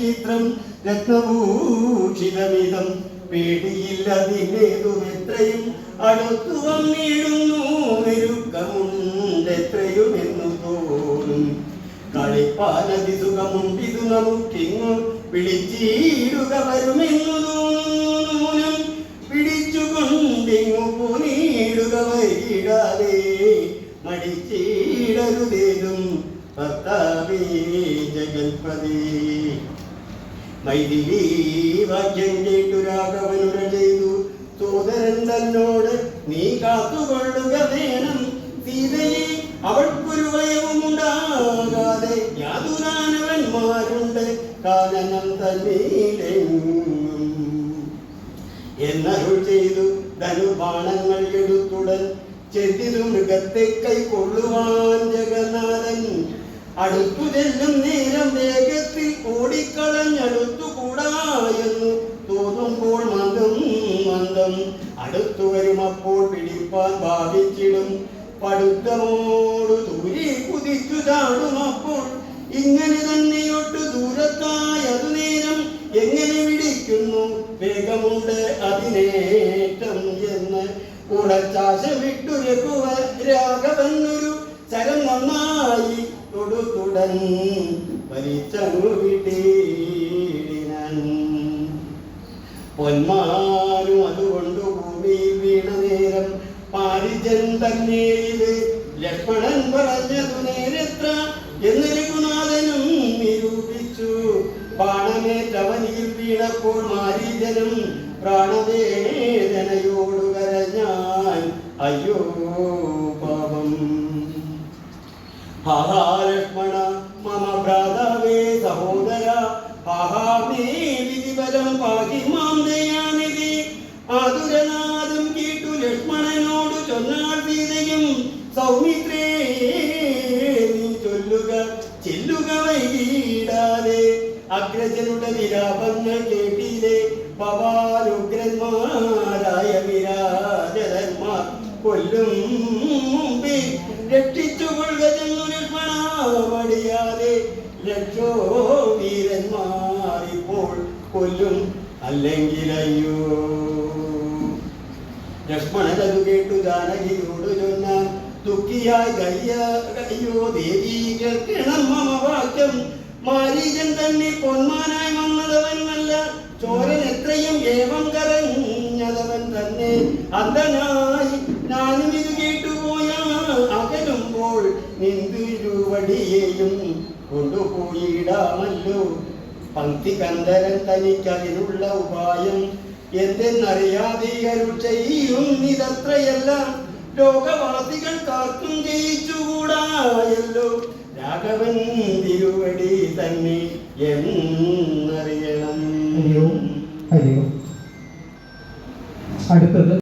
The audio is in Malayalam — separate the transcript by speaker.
Speaker 1: ചിത്രം രത്നഭൂഷിതമിതം പേടിയില്ലതിലേതും എത്രയും അടുത്തു വന്നിടുന്നു. മെരുക്കമുണ്ടെത്രയും എന്നു തോന്നും. കളിപ്പാനതി സുഖമുണ്ടിതു നമുക്കിങ്ങു വിളിച്ചിടുക വരുമെന്നു മടിച്ചിടരുതേതും ഭർത്താവേ ജഗൽപതി മൈഥിലി വാക്യം കേട്ടു രാഘവനുര ചെയ്തു. സോദരൻ തന്നോട് നീ കാത്തുകൊള്ളുക വേണം സീതയെ അവൾക്കൊരു ഭയവും ഉണ്ടാകാതെ യാതുരാനവന്മാരുണ്ട്. കാനനം തന്നീലെങ്ങും? എന്നരുൾ ചെയ്തു ധനുബാണങ്ങൾ എടുത്തുടൻ ചെന്നിതു മൃഗത്തെ കൈക്കൊള്ളുവാൻ ജഗന്നാഥൻ. അടുത്തു ചെല്ലും നേരം വേഗത്തിൽ ഓടിക്കളഞ്ഞടുത്തു കൂടായെന്നു തോന്നുമ്പോൾ മന്ദം മന്ദം. അടുത്തു വരും അപ്പോൾ പിടിപ്പാൻ ഭാവിച്ചിടും. പടുത്തമോട് ദൂരെ കുതിച്ചു ചാടും അപ്പോൾ ഇങ്ങനെ തന്നെയൊട്ട് ദൂരത്തായി അതു നേരം എങ്ങനെ വിളിക്കുന്നു? വേഗമുണ്ട് അതിനേറ്റം എന്ന് ഉടച്ചാശ വിട്ടു രഘുവ രാഘവനൊരു ചരം നന്നായി തൊടുത്തുടൻ വലിച്ചങ്ങു വിട്ടീടിനൻ. പൊന്മാരും അതുകൊണ്ടു ഭൂമിയിൽ വീണ നേരം പാരിജൻ തന്നെ ലക്ഷ്മണൻ പറഞ്ഞതു നേരെത്ര എന്ന് രഘുനാഥനും നിരൂപിച്ചു. ബാണമേറ്റവനിയിൽ വീണപ്പോൾ മാരീജനും പ്രാണദേ അയ്യോ പാപം. ഹാഹാ ലക്ഷ്മണ മമ ഭ്രാതാവേ സഹോദര ഹാഹാ മേ വിധിബലം പാകി മാം ദയാനിധി. ലക്ഷ്മണനോട് ചൊന്നാൾ സീതയും സൗമിത്രേ നീ ചൊല്ലുക ചെല്ലുക വൈകിടാതെ. അഗ്രജനുടെ വിലാപങ്ങൾ കേട്ടിലെ ഭവാനുഗ്രന്മാരായ വിരാജന്മാർ കൊല്ലും. മുമ്പേ രക്ഷിച്ചുകൊള്ളുക ചെന്നു ലക്ഷ്മണ മടിയാതെ രക്ഷോ വീരന്മാരിപ്പോൾ കൊല്ലും. അല്ലെങ്കിൽ അയ്യോ. ലക്ഷ്മണനതു കേട്ടു ജാനകിയോട് ചൊന്ന ദുഃഖിയായി കയ്യ കയ്യോ ദേവി കേൾക്കണം മമ വാക്യം. മാരീജൻ തന്നെ പൊന്മാനായി വന്നതവനല്ല ചോരൻ എത്രയും ഏവം കരഞ്ഞതവൻ നിന്തിരുവടിയെയും കൊണ്ടുപോയിടാമല്ലോ. പങ്ക്തി കന്ധരൻ തനിക്കതിനുള്ള ഉപായം എന്തെന്നറിയാതെ അരുൾ ചെയ്യും ഇതത്രയെല്ലാം കാത്തും ജയിച്ചുകൂടായല്ലോ. രാഘവൻ തിരുവടി തന്നെ എന്നറിയണം.
Speaker 2: അടുത്തത്